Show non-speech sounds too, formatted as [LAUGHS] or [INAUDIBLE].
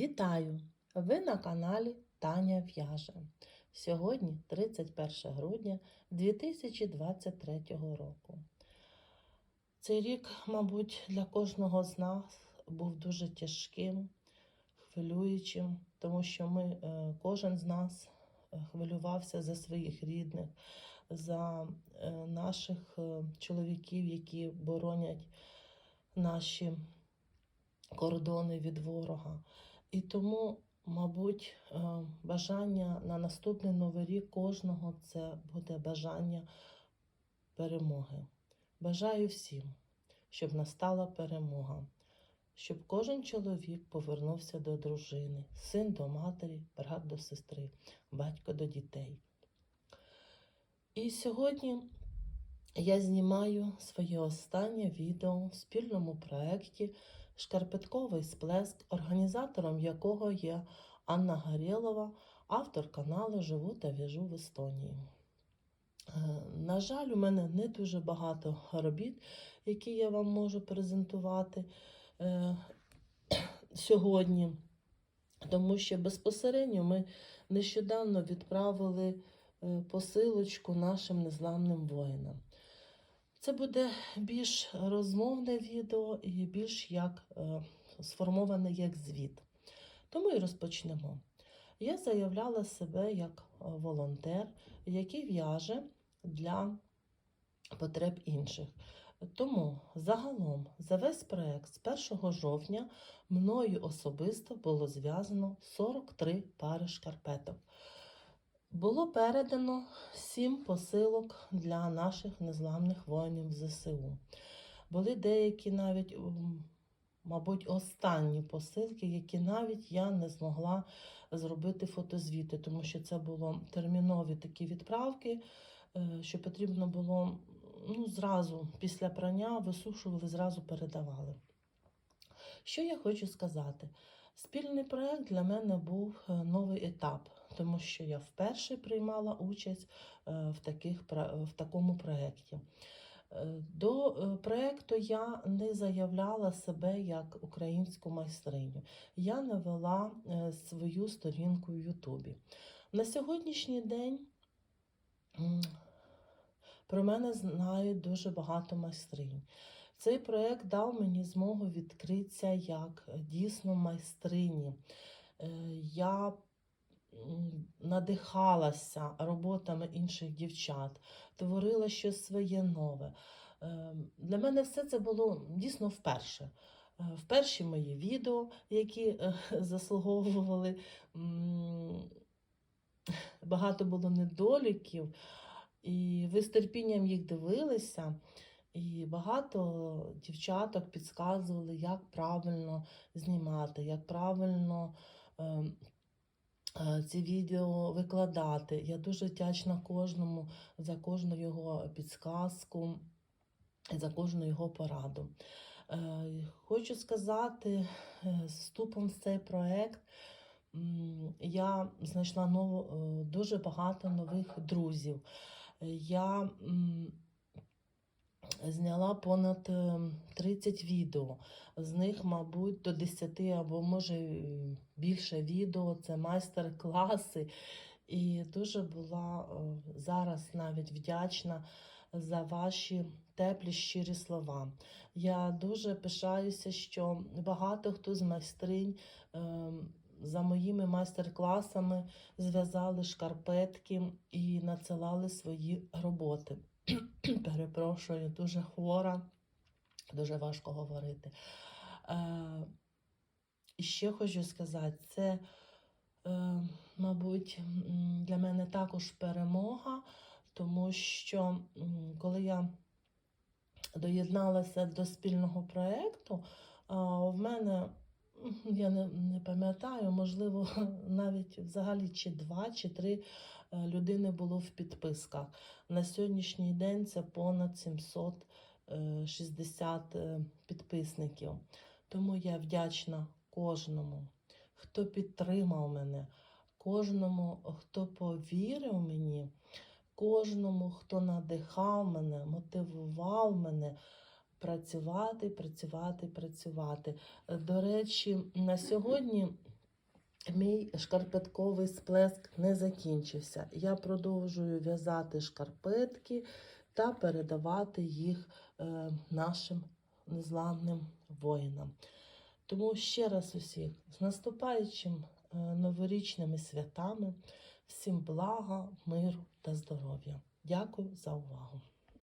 Вітаю! Ви на каналі Таня В'яже. Сьогодні 31 грудня 2023 року. Цей рік, мабуть, для кожного з нас був дуже тяжким, хвилюючим, тому що ми, е, кожен з нас е, хвилювався за своїх рідних, за е, наших чоловіків, які боронять наші кордони від ворога. І тому, мабуть, е, бажання на наступний новий рік кожного це буде бажання перемоги. Бажаю всім, щоб настала перемога, щоб кожен чоловік повернувся до дружини, син до матері, брат до сестри, батько до дітей. І сьогодні я знімаю своє останнє відео в спільному проєкті Шкарпетковий сплеск, організатором якого є Анна Гарєлова, автор каналу Живу та в'яжу в Естонії. Е, На жаль, у мене не дуже багато робіт, які я вам можу презентувати е, [CLEARS THROAT] сьогодні, тому що безпосередньо ми нещодавно відправили е, посилочку нашим незламним воїнам. Це буде більш розмовне відео і більш як е, сформоване як звіт. Тому і розпочнемо. Я заявляла себе як е, волонтер, який в'яже для потреб інших. Тому загалом за весь проект з 1 жовтня мною особисто було зв'язано 43 пари шкарпеток. Було передано 7 посилок для наших незламних воїнів ЗСУ. Були деякі навіть, мабуть, останні посилки, які навіть я не змогла зробити фотозвіти, тому що це було термінові такі відправки, е, що потрібно було ну, зразу після прання висушували, зразу передавали. Що я хочу сказати? Спільний проект для мене був е, новий етап, тому що я вперше приймала участь е, в, таких, в такому проєкті. Е, До проєкту я не заявляла себе як українську майстриню. Я не вела е, свою сторінку в Ютубі. На сьогоднішній день про мене знають дуже багато майстринь. Цей проєкт дав мені змогу відкритися як е, дійсно майстрині. Е, Я надихалася роботами інших дівчат, творила щось своє нове. Е, Для мене все це було дійсно вперше. Вперші мої відео, які [LAUGHS] заслуговували, багато було недоліків, і ви з терпінням їх дивилися. І багато дівчаток підказували, як правильно знімати, як правильно е, е, ці відео викладати. Я дуже вдячна кожному за кожну його підсказку, за кожну його пораду. Е, хочу сказати, е, вступом в цей проект м, я знайшла нову, е, дуже багато нових друзів. Е, Я Зняла понад е, 30 відео. З них, мабуть, до 10 або може е, більше відео це майстер-класи. І дуже була е, зараз навіть вдячна за ваші теплі щирі слова. Я дуже пишаюся, що багато хто з майстринь е, за моїми майстер-класами зв'язали шкарпетки і надсилали свої роботи. Перепрошую, дуже хвора, дуже важко говорити. Е, ще хочу сказати, це, е, мабуть, для мене також перемога, тому що коли я доєдналася до спільного проєкту, в мене, я не, не пам'ятаю, можливо, [LAUGHS] навіть взагалі чи два, чи три е, людини було в підписках. На сьогоднішній день це понад 760 е, підписників. Тому я вдячна кожному, хто підтримав мене, кожному, хто повірив мені, кожному, хто надихав мене, мотивував мене працювати, працювати, працювати. Е, До речі, на сьогодні мій шкарпетковий сплеск не закінчився. Я продовжую в'язати шкарпетки та передавати їх е, нашим незламним воїнам. Тому ще раз усіх з наступаючим е, новорічними святами, всім блага, миру та здоров'я. Дякую за увагу!